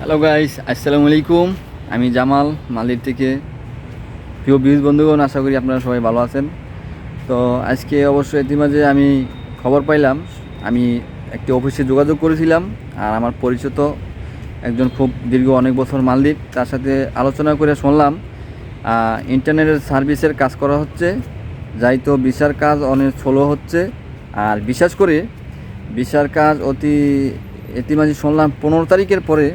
Hello guys আসসালামু আলাইকুম আমি জামাল মালির থেকে। প্রিয় বিউজ বন্ধুগণ, আশা করি আপনারা সবাই ভালো আছেন। তো আজকে অবশ্য ইতিমাঝে আমি খবর পাইলাম। আমি একটি অফিসে যোগাযোগ করেছিলাম আর আমার পরিচিত একজন খুব দীর্ঘ অনেক বছর মালদ্বীপ, তার সাথে আলোচনা করে শুনলাম। ইন্টারনেটের সার্ভিসের কাজ করা হচ্ছে যাই তো ভিসার কাজ অনেক স্লো হচ্ছে। আর বিশেষ করে ভিসার কাজ অতি ইতিমাঝে শুনলাম পনেরো তারিখের পরে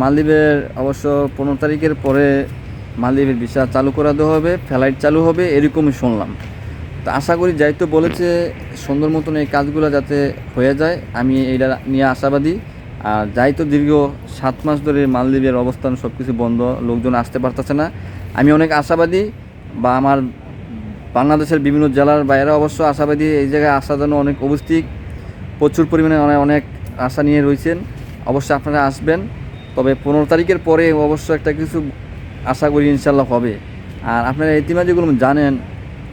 মালদ্বীপের অবশ্য পনেরো তারিখের পরে মালদ্বীপের ভিসা চালু করা দেওয়া হবে, ফ্লাইট চালু হবে, এরকমই শুনলাম। তো আশা করি যাইতো বলেছে, সুন্দর মতন এই কাজগুলো যাতে হয়ে যায়, আমি এইটা নিয়ে আশাবাদী। আর যাইতো দীর্ঘ সাত মাস ধরে মালদ্বীপের অবস্থান সব কিছু বন্ধ, লোকজন আসতে পারতেছে না। আমি অনেক আশাবাদী, বা আমার বাংলাদেশের বিভিন্ন জেলার বাইরে অবশ্য আশাবাদী, এই জায়গায় আসার জন্য অনেক অবস্থিক প্রচুর পরিমাণে অনেক আশা নিয়ে রয়েছেন। অবশ্যই আপনারা আসবেন। তবে পনেরো তারিখের পরে অবশ্য একটা কিছু আশা করি ইনশাল্লাহ হবে। আর আপনারা ইতিমধ্যে যেগুলো জানেন,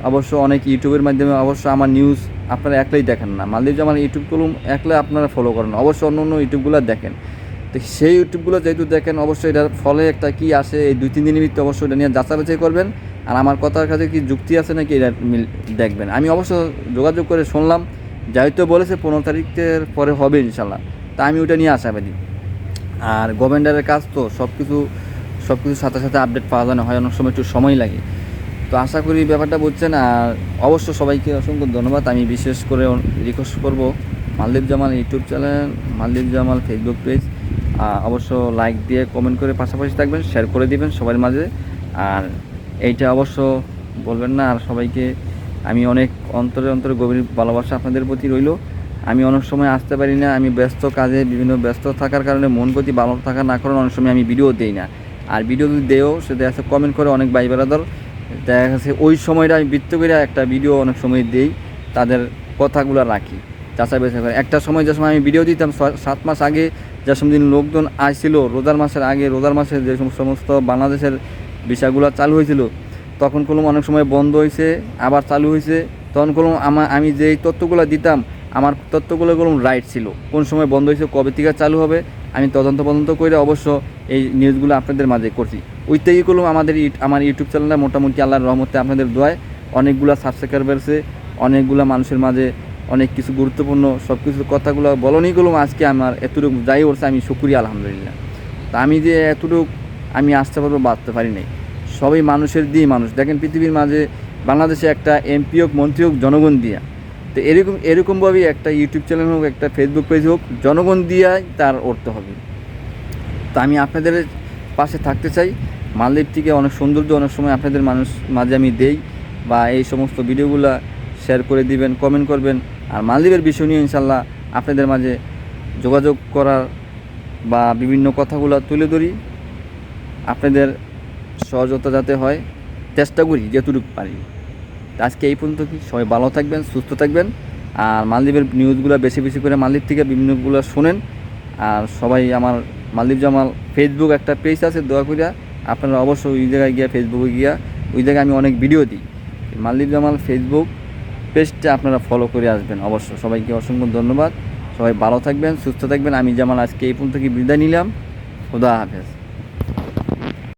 অবশ্য অনেক ইউটিউবের মাধ্যমে অবশ্য আমার নিউজ আপনারা একলাই দেখেন না। মালদ্বীপ জামাল ইউটিউবগুলো একলা আপনারা ফলো করেন অবশ্য অন্য অন্য ইউটিউবগুলো দেখেন। তো সেই ইউটিউবগুলো যেহেতু দেখেন অবশ্যই এটার ফলে একটা কি আসে, এই দুই তিন দিনের ভিত্তি অবশ্যই এটা নিয়ে যাচাই বাছাই করবেন। আর আমার কথার কাছে কি যুক্তি আছে নাকি এটা দেখবেন। আমি অবশ্য যোগাযোগ করে শুনলাম যেহেতু বলেছে পনেরো তারিখের পরে হবে ইনশাল্লাহ। তা আমি ওটা নিয়ে আশাবাদী। আর গভর্নমেন্টের কাজ তো সব কিছু সব কিছুর সাথে সাথে আপডেট পাওয়া যায় না, হয় অনেক সময় একটু সময় লাগে। তো আশা করি ব্যাপারটা বুঝছেন, আর অবশ্য সবাইকে অসংখ্য ধন্যবাদ। আমি বিশেষ করে রিকোয়েস্ট করব Maldives Jamal YouTube channel, Maldives Jamal Facebook page অবশ্য লাইক দিয়ে কমেন্ট করে পাশাপাশি থাকবেন শেয়ার করে দিবেন সবার মাঝে। আর এইটা অবশ্য বলবেন না, আর সবাইকে আমি অনেক অন্তরে অন্তরে গভীর ভালোবাসা আপনাদের প্রতি রইল। আমি অনেক সময় আসতে পারি না, আমি ব্যস্ত কাজে, বিভিন্ন ব্যস্ত থাকার কারণে মন প্রতি ভালো থাকা না কারণে অনেক সময় আমি ভিডিও দেই না। আর ভিডিও যদি দেও সে দেখা যাচ্ছে কমেন্ট করে অনেক ভাই বেড়াদর দেখা যাচ্ছে ওই সময়টা আমি বৃত্ত করে একটা ভিডিও অনেক সময় দেই, তাদের কথাগুলো রাখি যাচাই বাছাই করে। একটা সময় যে সময় আমি ভিডিও দিতাম সাত মাস আগে যে সময় লোকজন আসছিল, রোজার মাসের আগে, রোজার মাসে যে সমস্ত বাংলাদেশের বিষয়গুলো চালু হয়েছিল, তখন কলম অনেক সময় বন্ধ হয়েছে আবার চালু হয়েছে তখন আমার আমি যেই তথ্যগুলো দিতাম আমার তথ্যগুলো কলম রাইট ছিল। কোন সময় বন্ধ হয়েছে, কবে থেকে চালু হবে, আমি তদন্ত তদন্ত করে অবশ্য এই নিউজগুলো আপনাদের মাঝে করছি। ওই থেকে কলম আমাদের আমার ইউটিউব চ্যানেলটা মোটামুটি আল্লাহর রহমতে আপনাদের দোয়ায় অনেকগুলো সাবস্ক্রাইবার বেড়েছে অনেকগুলো মানুষের মাঝে অনেক কিছু গুরুত্বপূর্ণ সব কিছুর কথাগুলো বলনই কলম আজকে আমার এতটুকু যাই করছে আমি শুক্রিয়া, আলহামদুলিল্লাহ। তা আমি যে এতটুকু আমি আসতে পারব বাঁচতে পারি নাই। সবই মানুষের দিয়ে মানুষ। দেখেন পৃথিবীর মাঝে বাংলাদেশে একটা এমপি হোক, মন্ত্রী হোক, জনগণ দিয়া। তো এরকম, এরকমভাবেই একটা ইউটিউব চ্যানেল হোক, একটা ফেসবুক পেজ হোক, জনগণ দিয়াই তার উঠতে হবে। তো আমি আপনাদের পাশে থাকতে চাই। মালদ্বীপ থেকে অনেক সৌন্দর্য, অনেক সময় আপনাদের মানুষ মাঝে আমি দেই বা এই সমস্ত ভিডিওগুলো শেয়ার করে দিবেন কমেন্ট করবেন। আর মালদ্বীপের বিষয় নিয়ে ইনশাল্লাহ আপনাদের মাঝে যোগাযোগ করার বা বিভিন্ন কথাগুলো তুলে ধরি। আপনাদের সহজতা যাতে হয়, চেষ্টা করি, যেটুকু পারি। তো আজকে এই পর্যন্ত কি? সবাই ভালো থাকবেন, সুস্থ থাকবেন। আর মালদ্বীপের নিউজগুলো বেশি বেশি করে মালদ্বীপ থেকে বিভিন্নগুলো শোনেন। আর সবাই আমার মালদ্বীপ জামাল ফেসবুক একটা পেজ আছে, দোয়া করিয়া আপনারা অবশ্যই ওই জায়গায় গিয়া ফেসবুকে গিয়া ওই জায়গায় আমি অনেক ভিডিও দিই। মালদ্বীপ জামাল ফেসবুক পেজটা আপনারা ফলো করে আসবেন অবশ্য সবাইকে অসংখ্য ধন্যবাদ। সবাই ভালো থাকবেন, সুস্থ থাকবেন। আমি জামাল আজকে এই পর্যন্ত কি বিদায় নিলাম? খুদা হাফেজ।